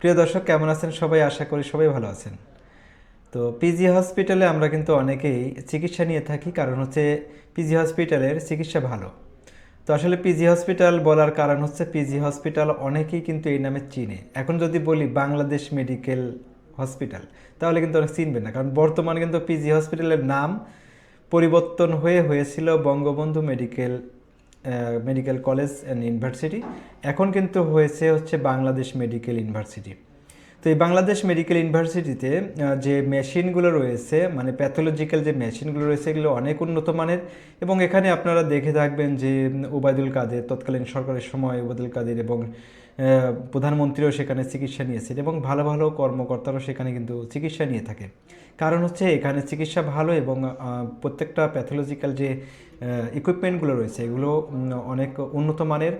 প্রিয় দর্শক, কেমন আছেন সবাই? আশা করি সবাই ভালো আছেন। তো পিজি হসপিটালে আমরা কিন্তু অনেকেই চিকিৎসা নিয়ে থাকি, কারণ হচ্ছে পিজি হসপিটালের চিকিৎসা ভালো। তো আসলে পিজি হসপিটাল বলার কারণ হচ্ছে পিজি হসপিটাল অনেকেই কিন্তু এই নামে চিনে। এখন যদি বলি বাংলাদেশ মেডিকেল হসপিটাল তাহলে কিন্তু অনেক চিনবে না। কারণ বর্তমানে কিন্তু পিজি হসপিটালের নাম পরিবর্তন হয়ে হয়েছিল Bangabandhu medical medical college and university এখন কিন্তু হয়েছে হচ্ছে বাংলাদেশ মেডিকেল ইউনিভার্সিটি তো এই বাংলাদেশ মেডিকেল ইউনিভার্সিটিতে যে মেশিনগুলো রয়েছে মানে প্যাথোলজিক্যাল যে মেশিনগুলো রয়েছে, এগুলো অনেক উন্নত মানের এবং এখানে আপনারা দেখে থাকবেন যে ওবায়দুল কাদের, তৎকালীন সরকারের সময় ওবায়দুল কাদের এবং প্রধানমন্ত্রীও সেখানে চিকিৎসা নিয়েছেন এবং ভালো ভালো কর্মকর্তারাও সেখানে কিন্তু চিকিৎসা নিয়ে থাকে কারণ হচ্ছে এখানে চিকিৎসা ভালো এবং প্রত্যেকটা প্যাথোলজিক্যাল যে ইকুইপমেন্টগুলো রয়েছে এগুলো অনেক উন্নত মানের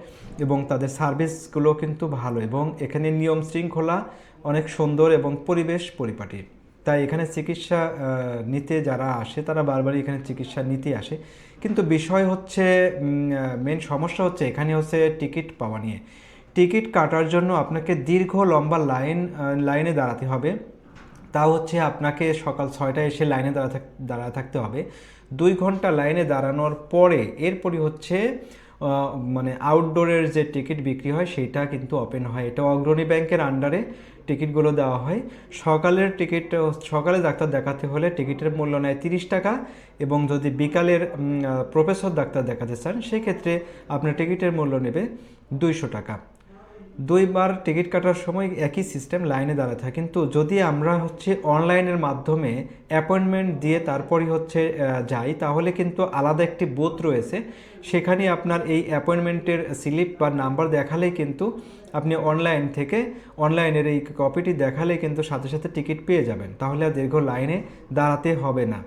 এবং তাদের সার্ভিসগুলো কিন্তু ভালো এবং এখানে নিয়ম শৃঙ্খলা অনেক সুন্দর এবং পরিবেশ পরিপাটি। তাই এখানে চিকিৎসা নিতে যারা আসে তারা বারবারই এখানে চিকিৎসা নিতে আসে। কিন্তু বিষয় হচ্ছে মেন সমস্যা হচ্ছে এখানে হচ্ছে টিকিট পাওয়া নিয়ে। টিকিট কাটার জন্য আপনাকে দীর্ঘ লম্বা লাইন লাইনে দাঁড়াতে হবে। তা হচ্ছে আপনাকে সকাল ছয়টায় এসে লাইনে দাঁড়া দাঁড়া থাকতে হবে। দুই ঘণ্টা লাইনে দাঁড়ানোর পরে এরপরই হচ্ছে মানে আউটডোরের যে টিকিট বিক্রি হয়, সেটা কিন্তু ওপেন হয়। এটা অগ্রণী ব্যাংকের আন্ডারে টিকিটগুলো দেওয়া হয়। সকালের টিকিট, সকালে ডাক্তার দেখাতে হলে টিকিটের মূল্য নেয় তিরিশ টাকা এবং যদি বিকালের প্রফেসর ডাক্তার দেখাতে চান, সেক্ষেত্রে আপনার টিকিটের মূল্য নেবে দুইশো টাকা। দুইবার টিকিট কাটার সময় একই সিস্টেম লাইনে দাঁড়াতে থাকে। কিন্তু যদি আমরা হচ্ছে অনলাইনের মাধ্যমে অ্যাপয়েন্টমেন্ট দিয়ে তারপরই হচ্ছে যাই, তাহলে কিন্তু আলাদা একটি বুথ রয়েছে। সেখানে আপনার এই অ্যাপয়েন্টমেন্টের স্লিপ বা নাম্বার দেখালেই কিন্তু আপনি অনলাইন থেকে অনলাইনের এই কপিটি দেখালেই কিন্তু সাথে সাথে টিকিট পেয়ে যাবেন। তাহলে আর দীর্ঘ লাইনে দাঁড়াতে হবে না।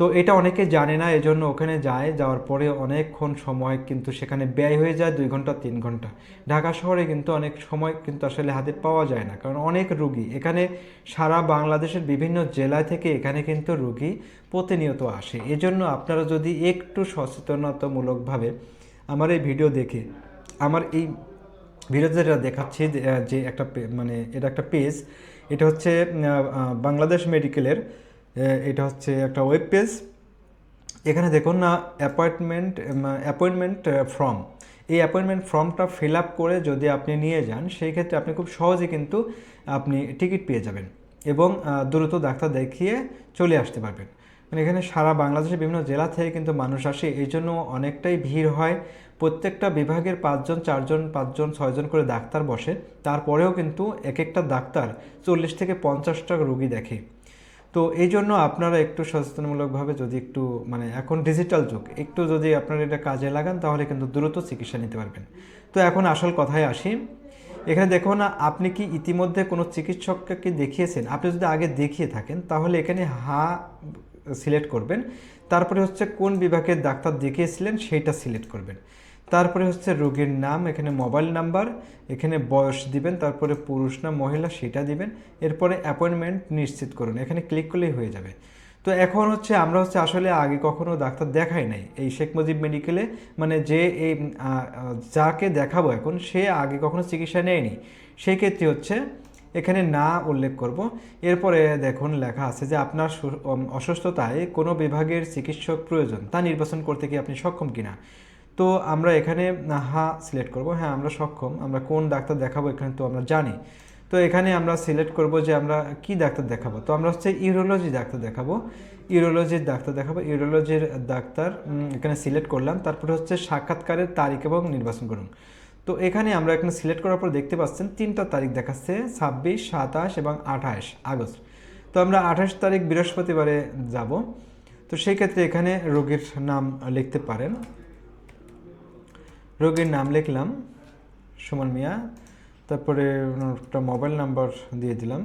তো এটা অনেকে জানে না এজন্য ওখানে যায় যাওয়ার পরে অনেকক্ষণ সময় কিন্তু সেখানে ব্যয় হয়ে যায় দুই ঘণ্টা তিন ঘণ্টা। ঢাকা শহরে কিন্তু অনেক সময় কিন্তু আসলে হাতে পাওয়া যায় না কারণ অনেক রুগী। এখানে সারা বাংলাদেশের বিভিন্ন জেলা থেকে এখানে কিন্তু রুগী প্রতিনিয়ত আসে। এজন্য আপনারা যদি একটু সচেতনতামূলকভাবে আমার এই ভিডিও দেখে আমার এই ভিডিওতে যেটা দেখাচ্ছি যে, একটা মানে এটা একটা পেজ এটা হচ্ছে বাংলাদেশ মেডিকেলের এটা হচ্ছে একটা ওয়েব পেজ এখানে দেখুন না অ্যাপয়েন্টমেন্ট অ্যাপয়েন্টমেন্ট ফর্ম এই অ্যাপয়েন্টমেন্ট ফর্মটা ফিল আপ করে যদি আপনি নিয়ে যান, সেই ক্ষেত্রে আপনি খুব সহজে কিন্তু আপনি টিকিট পেয়ে যাবেন এবং দ্রুত ডাক্তার দেখিয়ে চলে আসতে পারবেন। মানে এখানে সারা বাংলাদেশের বিভিন্ন জেলা থেকে কিন্তু মানুষ আসে, এই জন্য অনেকটাই ভিড় হয়। প্রত্যেকটা বিভাগের পাঁচজন, চারজন, পাঁচজন, ছয়জন করে ডাক্তার বসে। তারপরেও কিন্তু এক একটা ডাক্তার চল্লিশ থেকে পঞ্চাশটা রোগী দেখে। তো এই জন্য আপনারা একটু সচেতনমূলকভাবে যদি একটু মানে এখন ডিজিটাল যুগ, একটু যদি আপনারা এটা কাজে লাগান, তাহলে কিন্তু দ্রুত চিকিৎসা নিতে পারবেন। তো এখন আসল কথায় আসি। এখানে দেখুন, আপনি কি ইতিমধ্যে কোনো চিকিৎসককে দেখিয়েছেন? আপনি যদি আগে দেখিয়ে থাকেন, তাহলে এখানে হা সিলেক্ট করবেন। তারপরে হচ্ছে কোন বিভাগের ডাক্তার দেখিয়েছিলেন, সেইটা সিলেক্ট করবেন। তারপরে হচ্ছে রোগীর নাম, এখানে মোবাইল নাম্বার এখানে বয়স দিবেন, তারপরে পুরুষ না মহিলা সেটা দিবেন, এরপরে অ্যাপয়েন্টমেন্ট নিশ্চিত করুন, এখানে ক্লিক করলেই হয়ে যাবে। তো এখন হচ্ছে আমরা হচ্ছে আসলে আগে কখনো ডাক্তার দেখাই নাই, এই শেখ মুজিব মেডিকেলে মানে যে এই যাকে দেখাবো এখন, সে আগে কখনো চিকিৎসা নেয়নি। সেই ক্ষেত্রে হচ্ছে এখানে না উল্লেখ করব। এরপরে দেখুন লেখা আছে যে আপনার অসুস্থতায় কোনো বিভাগের চিকিৎসক প্রয়োজন, তা নির্বাচন করতে কি আপনি সক্ষম কিনা? তো আমরা এখানে হা সিলেক্ট করব। হ্যাঁ আমরা সক্ষম। আমরা কোন ডাক্তার দেখাবো এখানে তো আমরা জানি। তো এখানে আমরা সিলেক্ট করব যে আমরা কি ডাক্তার দেখাবো? তো আমরা হচ্ছে ইউরোলজি ডাক্তার দেখাবো। ইউরোলজির ডাক্তার দেখাবো। ইউরোলজির ডাক্তার এখানে সিলেক্ট করলাম। তারপরে হচ্ছে সাক্ষাৎকারের তারিখ এবং নির্বাচন করুন। তো এখানে আমরা এখানে সিলেক্ট করার পর দেখতে পাচ্ছেন, তিনটা তারিখ দেখাচ্ছে, ছাব্বিশ, সাতাশ এবং আঠাশ আগস্ট। তো আমরা আঠাশ তারিখ বৃহস্পতিবারে যাব। তো সেই ক্ষেত্রে এখানে রোগীর নাম লিখতে পারেন। রোগীর নাম লিখলাম, সুমন মিয়া। তারপরে একটা মোবাইল নাম্বার দিয়ে দিলাম।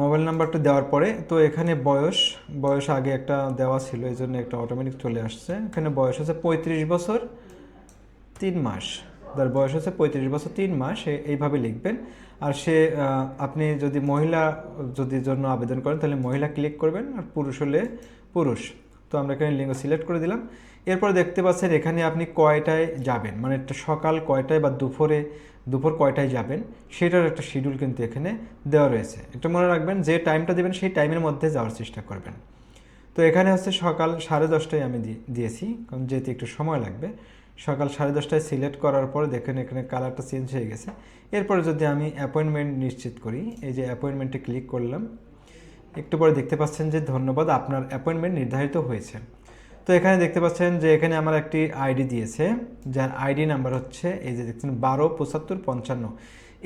মোবাইল নাম্বারটা দেওয়ার পরে, তো এখানে বয়স বয়স আগে একটা দেওয়া ছিল এই জন্য একটা অটোমেটিক চলে আসছে। এখানে বয়স হচ্ছে পঁয়ত্রিশ বছর, তিন মাস। তার বয়স হচ্ছে পঁয়ত্রিশ বছর, তিন মাস এইভাবে লিখবেন। আর সে আপনি যদি মহিলা, যদি জন্য আবেদন করেন, তাহলে মহিলা ক্লিক করবেন, আর পুরুষ হলে পুরুষ। তো আমরা এখানে লিঙ্গ সিলেক্ট করে দিলাম। এরপর দেখতে পাচ্ছেন এখানে আপনি কয়টায় যাবেন? মানে একটা সকাল কয়টায় বা দুপুরে, দুপুর কয়টায় যাবেন? সেটার একটা শিডিউল কিন্তু এখানে দেওয়া রয়েছে। একটু মনে রাখবেন, যে টাইমটা দেবেন সেই টাইমের মধ্যে যাওয়ার চেষ্টা করবেন। তো এখানে হচ্ছে সকাল সাড়ে দশটায় আমি দিয়েছি, কারণ যেহেতু একটু সময় লাগবে, সকাল সাড়ে দশটায় সিলেক্ট করার পরে দেখেন এখানে কালারটা চেঞ্জ হয়ে গেছে। এরপরে যদি আমি অ্যাপয়েন্টমেন্ট নিশ্চিত করি, এই যে অ্যাপয়েন্টমেন্টে ক্লিক করলাম একটু পরে দেখতে পাচ্ছেন যে ধন্যবাদ, আপনার অ্যাপয়েন্টমেন্ট নির্ধারিত হয়েছে। তো এখানে দেখতে পাচ্ছেন যে এখানে আমার একটি আইডি দিয়েছে, যার আইডি নাম্বার হচ্ছে, এই যে দেখছেন, বারো পঁচাত্তর পঞ্চান্ন।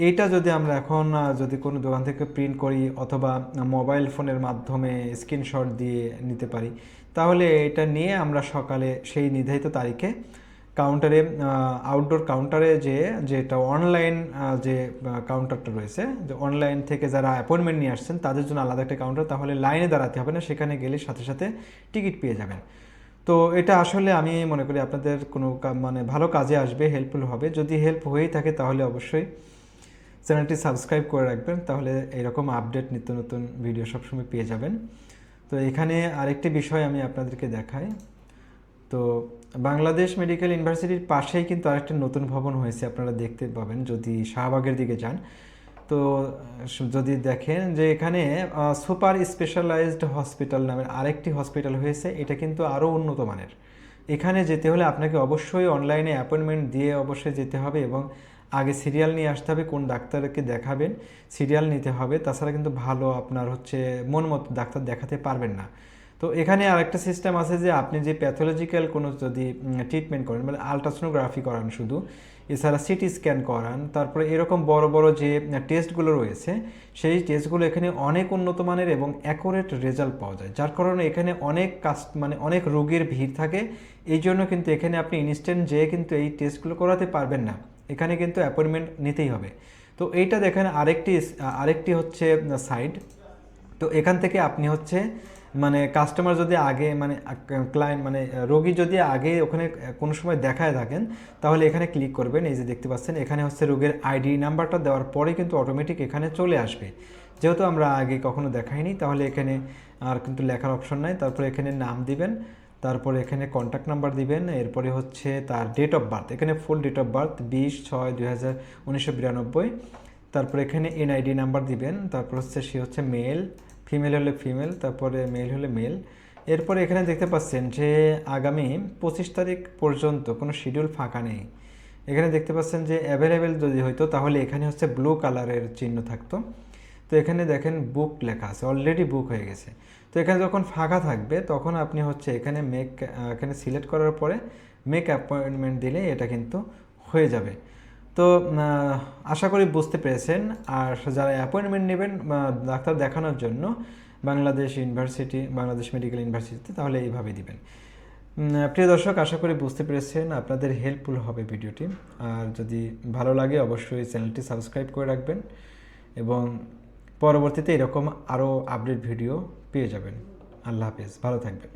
এইটা যদি আমরা এখন যদি কোনো দোকান থেকে প্রিন্ট করি অথবা মোবাইল ফোনের মাধ্যমে স্ক্রিনশট দিয়ে নিতে পারি, তাহলে এটা নিয়ে আমরা সকালে সেই নির্ধারিত তারিখে কাউন্টারে আউটডোর কাউন্টারে যে, যেটা অনলাইন যে কাউন্টারটা রয়েছে, যে অনলাইন থেকে যারা অ্যাপয়েন্টমেন্ট নিয়ে আসছেন, তাদের জন্য আলাদা একটা কাউন্টার তাহলে লাইনে দাঁড়াতে হবে না, সেখানে গেলে সাথে সাথে টিকিট পেয়ে যাবেন। তো এটা আসলে আমি মনে করি আপনাদের কোনো মানে ভালো কাজে আসবে হেল্পফুল হবে। যদি হেল্প হয়েই থাকে, তাহলে অবশ্যই চ্যানেলটি সাবস্ক্রাইব করে রাখবেন, তাহলে এরকম আপডেট নিত্য নতুন ভিডিও সবসময় পেয়ে যাবেন। তো এখানে আরেকটি বিষয় আমি আপনাদেরকে দেখাই। তো বাংলাদেশ মেডিকেল ইউনিভার্সিটির পাশেই কিন্তু আরেকটা নতুন ভবন হয়েছে, আপনারা দেখতে পাবেন, যদি শাহবাগের দিকে যান। তো, যদি দেখেন যে এখানে সুপার স্পেশালাইজড হসপিটাল নামের আরেকটি হসপিটাল হয়েছে, এটা কিন্তু আরও উন্নত মানের। এখানে যেতে হলে আপনাকে অবশ্যই অনলাইনে অ্যাপয়েন্টমেন্ট দিয়ে অবশ্যই যেতে হবে এবং আগে সিরিয়াল নিয়ে আসতে হবে, কোন ডাক্তারকে দেখাবেন, সিরিয়াল নিতে হবে। তাছাড়া কিন্তু ভালো আপনার হচ্ছে মন মতো ডাক্তার দেখাতে পারবেন না। তো এখানে আরেকটা সিস্টেম আছে যে আপনি যে প্যাথোলজিক্যাল কোনো যদি ট্রিটমেন্ট করেন মানে আলট্রাসোনোগ্রাফি করান শুধু, এছাড়া সিটি স্ক্যান করান, তারপরে এরকম বড় বড় যে টেস্টগুলো রয়েছে, সেই টেস্টগুলো এখানে অনেক উন্নত মানের এবং অ্যাকুরেট রেজাল্ট পাওয়া যায়। যার কারণে এখানে অনেক কাজ মানে অনেক রোগীর ভিড় থাকে। এই জন্য কিন্তু এখানে আপনি ইনস্ট্যান্ট যেয়ে কিন্তু এই টেস্টগুলো করাতে পারবেন না। এখানে কিন্তু অ্যাপয়েন্টমেন্ট নিতেই হবে। তো এইটা দেখেন আরেকটি আরেকটি হচ্ছে সাইড তো এখান থেকে আপনি হচ্ছে মানে কাস্টমার যদি আগে মানে ক্লায়েন্ট মানে রোগী যদি আগে ওখানে কোনো সময় দেখায় থাকেন, তাহলে এখানে ক্লিক করবেন। এই যে দেখতে পাচ্ছেন, এখানে হচ্ছে রোগের আইডি নাম্বারটা দেওয়ার পরে কিন্তু অটোমেটিক এখানে চলে আসবে। যেহেতু আমরা আগে কখনো দেখাইনি, তাহলে এখানে আর কিন্তু লেখার অপশন নাই। তারপরে এখানে নাম দিবেন, তারপরে এখানে কন্ট্যাক্ট নাম্বার দিবেন, এরপরে হচ্ছে তার ডেট অফ বার্থ এখানে ফুল ডেট অফ বার্থ বিশ ছয় দুই হাজার উনিশশো বিরানব্বই। তারপরে এখানে এনআইডি নাম্বার দিবেন, তারপর হচ্ছে সে হচ্ছে মেল ফিমেল হলে ফিমেল তারপরে মেল হলে মেল এরপরে এখানে দেখতে পাচ্ছেন যে আগামী পঁচিশ তারিখ পর্যন্ত কোনো শিডিউল ফাঁকা নেই। এখানে দেখতে পাচ্ছেন যে অ্যাভেলেবেল যদি হইতো, তাহলে এখানে হচ্ছে ব্লু কালারের চিহ্ন থাকতো। তো এখানে দেখেন বুক লেখা আছে অলরেডি বুক হয়ে গেছে। তো এখানে যখন ফাঁকা থাকবে, তখন আপনি হচ্ছে এখানে মেক এখানে সিলেক্ট করার পরে মেক অ্যাপয়েন্টমেন্ট দিলে এটা কিন্তু হয়ে যাবে। তো আশা করি বুঝতে পেরেছেন। আর যারা অ্যাপয়েন্টমেন্ট নেবেন ডাক্তার দেখানোর জন্য বাংলাদেশ ইউনিভার্সিটি, বাংলাদেশ মেডিকেল ইউনিভার্সিটিতে, তাহলে এইভাবে দিবেন। প্রিয় দর্শক, আশা করি বুঝতে পেরেছেন, আপনাদের হেল্পফুল হবে ভিডিওটি। আর যদি ভালো লাগে, অবশ্যই চ্যানেলটি সাবস্ক্রাইব করে রাখবেন এবং পরবর্তীতে এরকম আরও আপডেট ভিডিও পেয়ে যাবেন। আল্লাহ হাফেজ, ভালো থাকবেন।